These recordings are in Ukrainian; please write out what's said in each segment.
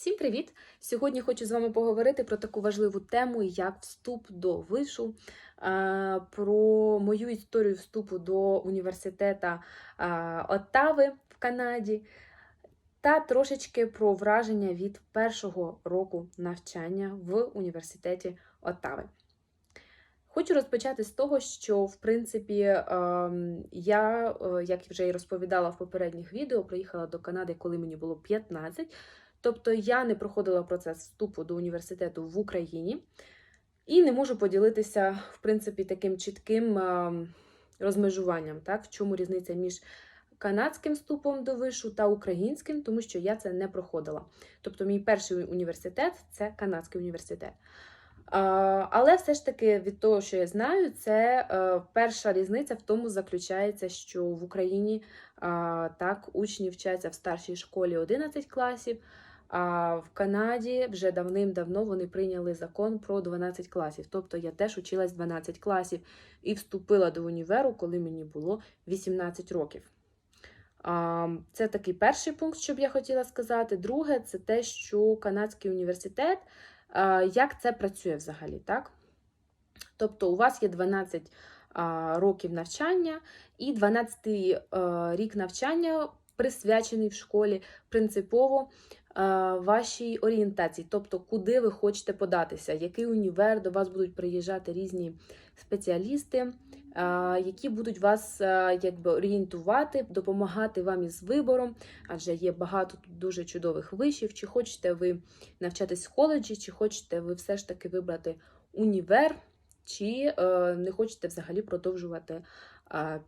Всім привіт! Сьогодні хочу з вами поговорити про таку важливу тему, як вступ до вишу, про мою історію вступу до університету е, Оттави в Канаді, та трошечки про враження від першого року навчання в університеті Оттави. Хочу розпочати з того, що в принципі ем, я, е, як вже і розповідала в попередніх відео, приїхала до Канади, коли мені було 15. Тобто я не проходила процес вступу до університету в Україні і не можу поділитися, в принципі, таким чітким розмежуванням, так, в чому різниця між канадським вступом до вишу та українським, тому що я це не проходила. Тобто, мій перший університет це канадський університет. Але все ж таки від того, що я знаю, це е, перша різниця в тому заключається, що в Україні так учні вчаться в старшій школі 11 класів. А в Канаді вже давним-давно вони прийняли закон про 12 класів. Тобто я теж училась 12 класів і вступила до універу, коли мені було 18 років. Це такий перший пункт, що б я хотіла сказати. Друге, це те, що канадський університет, як це працює взагалі, так? Тобто, у вас є 12 років навчання, і 12 рік навчання присвячений в школі принципово вашій орієнтації, тобто куди ви хочете податися, який універ до вас будуть приїжджати різні спеціалісти, які будуть вас якби орієнтувати, допомагати вам із вибором, адже є багато дуже чудових вишів. Чи хочете ви навчатись в коледжі, чи хочете ви все ж таки вибрати універ, чи е, не хочете взагалі продовжувати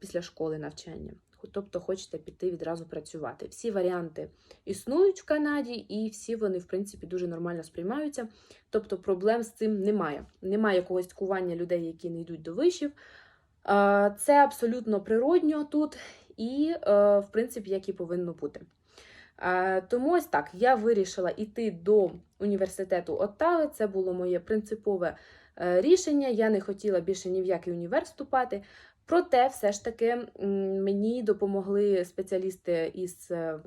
після школи навчання тобто хочете піти відразу працювати. Всі варіанти існують в Канаді, і всі вони, в принципі, дуже нормально сприймаються. Тобто проблем з цим немає. Немає якогось цькування людей, які не йдуть до вишів. Це абсолютно природньо тут, і, е, в принципі, як і повинно бути. Тому ось так, я вирішила йти до університету Оттави. Це було моє принципове е, рішення. Я не хотіла більше ні в який універ вступати. Проте, все ж таки, мені допомогли спеціалісти із е,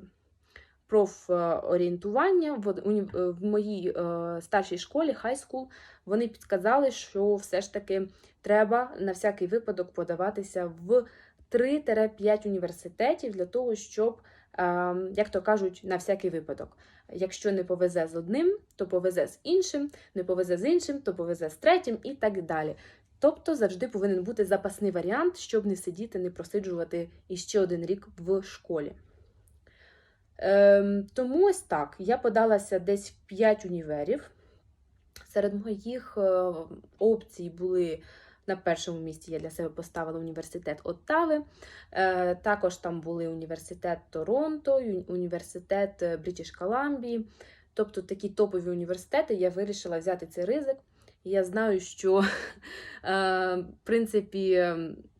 профорієнтування в моїй е, старшій школі, high school, Вони підказали, що все ж таки треба на всякий випадок подаватися в 3-5 університетів для того, щоб, як то кажуть, на всякий випадок. Якщо не повезе з одним, то повезе з іншим, не повезе з іншим, то повезе з третім і так далі. Тобто завжди повинен бути запасний варіант, щоб не сидіти, не просиджувати іще один рік в школі. Ем, Тому ось так, я подалася десь в 5 універів. Серед моїх е, опцій були на першому місці я для себе поставила університет Оттави. Е, також там були університет Торонто, університет Брітіш Коламбії. Тобто такі топові університети я вирішила взяти цей ризик. Я знаю, що е, в принципі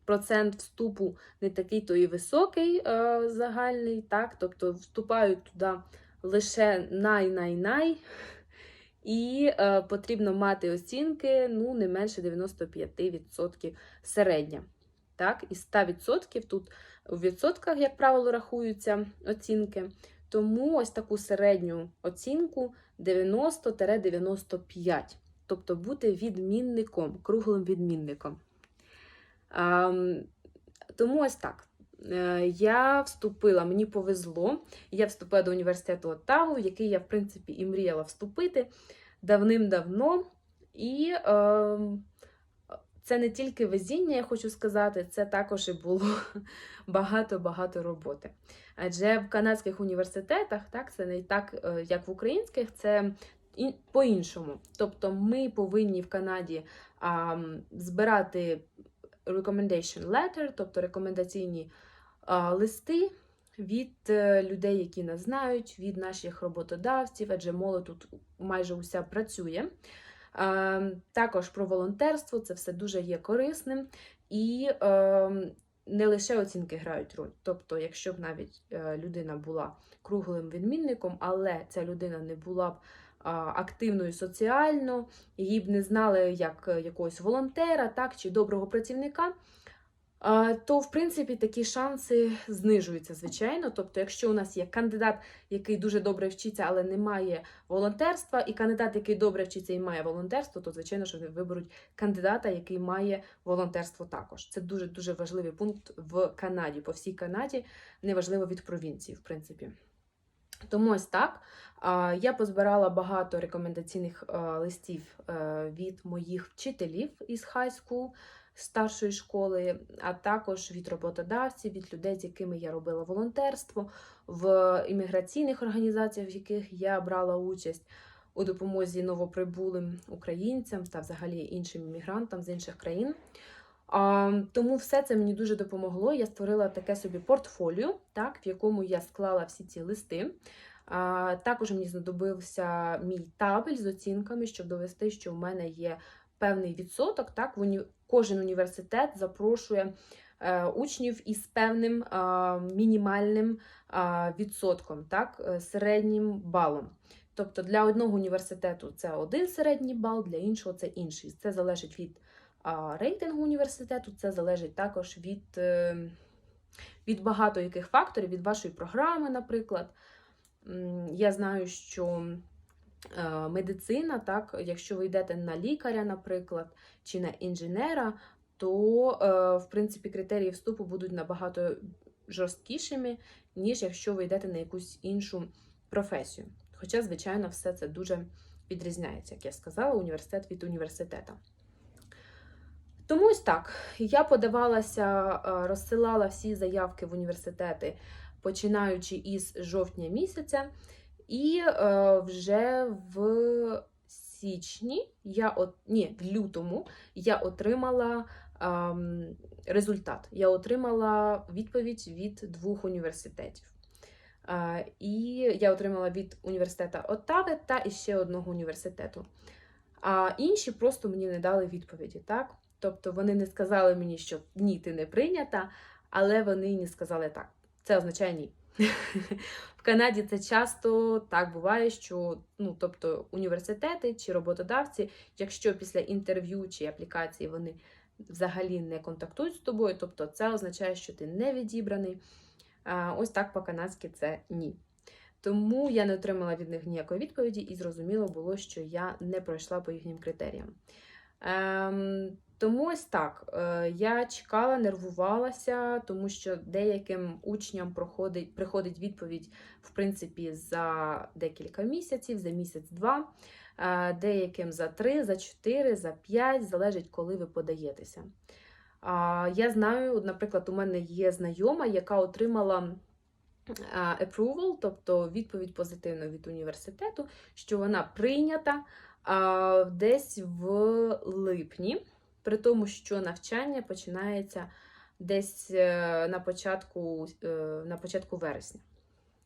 процент вступу не такий то і високий е, загальний, так? тобто вступають туди лише най-най-най. І е, потрібно мати оцінки ну, не менше 95% середня. Так? Із 100% тут у відсотках, як правило, рахуються оцінки. Тому ось таку середню оцінку 90-95 тобто бути відмінником, круглим відмінником. Тому ось так. Е, я вступила, мені повезло. Я вступила до університету Оттаву, в який я, в принципі, і мріяла вступити давним-давно. І е, це не тільки везіння, я хочу сказати, це також і було багато-багато роботи. Адже в канадських університетах, так, це не так, е, як в українських, це по-іншому. Тобто ми повинні в Канаді а, збирати recommendation letter, тобто рекомендаційні а, листи від е, людей, які нас знають, від наших роботодавців, адже молодь тут майже уся працює. А, також про волонтерство це все дуже є корисним. І е, не лише оцінки грають роль. Тобто, якщо б навіть е, людина була круглим відмінником, але ця людина не була б активною соціально, її б не знали як е, якогось волонтера так, чи доброго працівника. то в принципі такі шанси знижуються, звичайно. Тобто, якщо у нас є кандидат, який дуже добре вчиться, але не має волонтерства, і кандидат, який добре вчиться і має волонтерство, то звичайно, що виберуть кандидата, який має волонтерство також. Це дуже дуже важливий пункт в Канаді. По всій Канаді неважливо від провінції, в принципі. Тому ось так. Я позбирала багато рекомендаційних е, листів е, від моїх вчителів із хай school, старшої школи, а також від роботодавців, від людей, з якими я робила волонтерство, в імміграційних організаціях, в яких я брала участь у допомозі новоприбулим українцям та взагалі іншим іммігрантам з інших країн. А, тому все це мені дуже допомогло. Я створила таке собі портфоліо, так, в якому я склала всі ці листи. А, також мені знадобився мій табель з оцінками, щоб довести, що в мене є певний відсоток. Так. Кожен університет запрошує е, учнів із певним е, мінімальним е, відсотком, так, е, середнім балом. Тобто для одного університету це один середній бал, для іншого це інший. Це залежить від а, рейтингу університету, це залежить також від, е, від багато яких факторів, від вашої програми, наприклад. Я знаю, що е, медицина, так, якщо ви йдете на лікаря, наприклад, чи на інженера, то, е, в принципі, критерії вступу будуть набагато жорсткішими, ніж якщо ви йдете на якусь іншу професію. Хоча, звичайно, все це дуже відрізняється, як я сказала, університет від університету. Тому ось так. Я подавалася, е, розсилала всі заявки в університети, починаючи із жовтня місяця, і е, вже в січні, я от, ні, в лютому я отримала ем, результат. Я отримала відповідь від двох університетів. Е, і я отримала від університету Оттави та іще одного університету. А інші просто мені не дали відповіді, так? Тобто вони не сказали мені, що ні, ти не прийнята, але вони не сказали так. Це означає ні. В Канаді це часто так буває, що ну, тобто університети чи роботодавці, якщо після інтерв'ю чи аплікації вони взагалі не контактують з тобою, тобто це означає, що ти не відібраний. Ось так по-канадськи це ні. Тому я не отримала від них ніякої відповіді, і зрозуміло було, що я не пройшла по їхнім критеріям. Ем, тому ось так. Е, я чекала, нервувалася, тому що деяким учням проходить, приходить відповідь, в принципі, за декілька місяців, за місяць-два, е, деяким за три, за чотири, за п'ять, залежить, коли ви подаєтеся. Я знаю, наприклад, у мене є знайома, яка отримала approval, тобто відповідь позитивну від університету, що вона прийнята десь в липні, при тому, що навчання починається десь е, на початку, е, на початку вересня.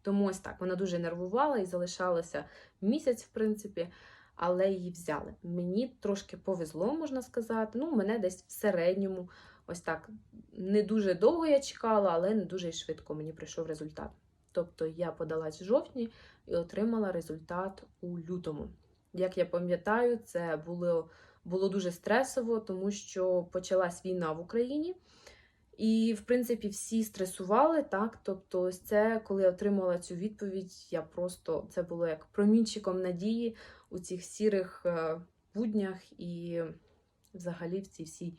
Тому ось так, вона дуже нервувала і залишалася місяць, в принципі, але її взяли. Мені трошки повезло, можна сказати. Ну, мене десь в середньому, ось так. Не дуже довго я чекала, але не дуже швидко мені прийшов результат. Тобто я подалась в жовтні і отримала результат у лютому. Як я пам'ятаю, це було було дуже стресово, тому що почалась війна в Україні. І, в принципі, всі стресували, так. Тобто, ось це, коли я отримала цю відповідь, я просто це було як промінчиком надії у цих сірих е, буднях і взагалі в цій всій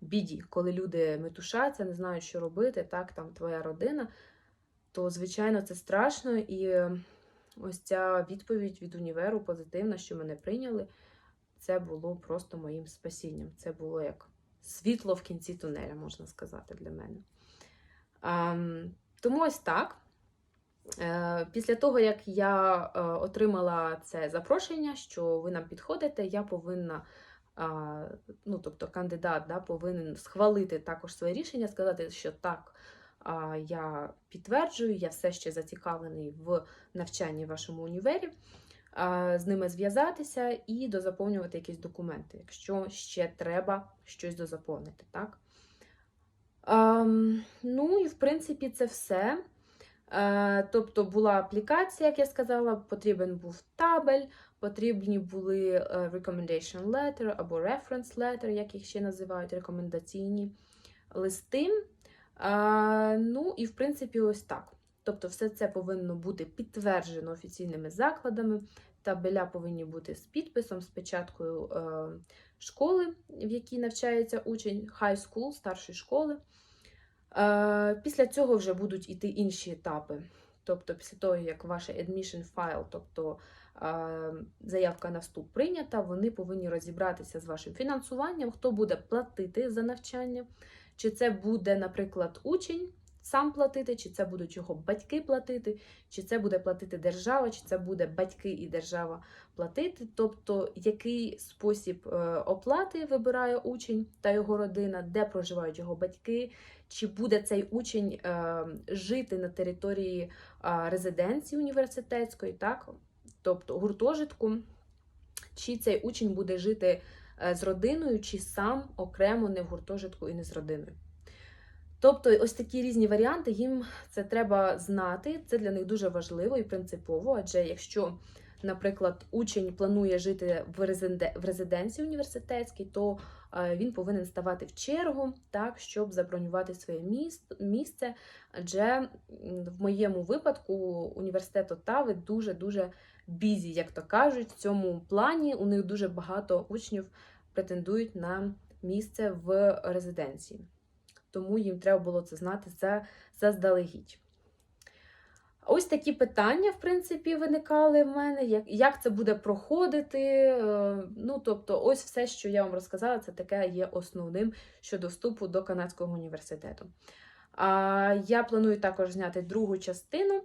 біді, коли люди метушаться, не знають, що робити, так, там твоя родина, то, звичайно, це страшно. І е, ось ця відповідь від універу позитивна, що мене прийняли, це було просто моїм спасінням. Це було як світло в кінці тунеля, можна сказати, для мене. Тому ось так. Е, Після того, як я е, отримала це запрошення, що ви нам підходите, я повинна, ну, тобто кандидат да, повинен схвалити також своє рішення, сказати, що так, я підтверджую, я все ще зацікавлений в навчанні в вашому універі, з ними зв'язатися і дозаповнювати якісь документи, якщо ще треба щось дозаповнити. Так? Ам, ну і в принципі це все. Е, Тобто була аплікація, як я сказала, потрібен був табель, потрібні були е, recommendation letter або reference letter, як їх ще називають, рекомендаційні листи. А, ну і в принципі, ось так. Тобто, все це повинно бути підтверджено офіційними закладами. Табеля повинні бути з підписом, з печаткою е, школи, в якій навчається учень, high school, старшої школи. Е, після цього вже будуть іти інші етапи. Тобто, після того, як ваш admission file, тобто е, заявка на вступ прийнята, вони повинні розібратися з вашим фінансуванням, хто буде платити за навчання, чи це буде, наприклад, учень сам платити, чи це будуть його батьки платити, чи це буде платити держава, чи це буде батьки і держава платити. Тобто, який спосіб е, оплати вибирає учень та його родина, де проживають його батьки, чи буде цей учень е, жити на території е, резиденції університетської, так? тобто гуртожитку, чи цей учень буде жити з родиною, чи сам окремо не в гуртожитку і не з родиною. Тобто, ось такі різні варіанти, їм це треба знати. Це для них дуже важливо і принципово. Адже якщо, наприклад, учень планує жити в резиде- в резиденції університетській, то е, він повинен ставати в чергу, так, щоб забронювати своє місце. Адже в моєму випадку університет Оттави дуже-дуже бізі, як то кажуть. В цьому плані у них дуже багато учнів претендують на місце в резиденції тому їм треба було це знати заздалегідь. Ось такі питання, в принципі, виникали в мене, як, як це буде проходити. е, Ну, тобто, ось все, що я вам розказала, це таке є основним щодо вступу до Канадського університету. А, я планую також зняти другу частину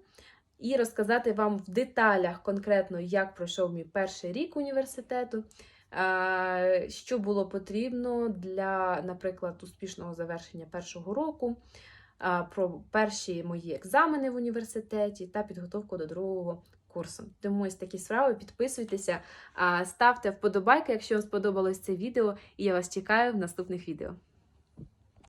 і розказати вам в деталях конкретно, як пройшов мій перший рік університету. Е, Що було потрібно для, наприклад, успішного завершення першого року, е, про перші мої екзамени в університеті та підготовку до другого курсу. Тому ось такі справи. Підписуйтеся, ставте вподобайки, якщо вам сподобалось це відео, і я вас чекаю в наступних відео.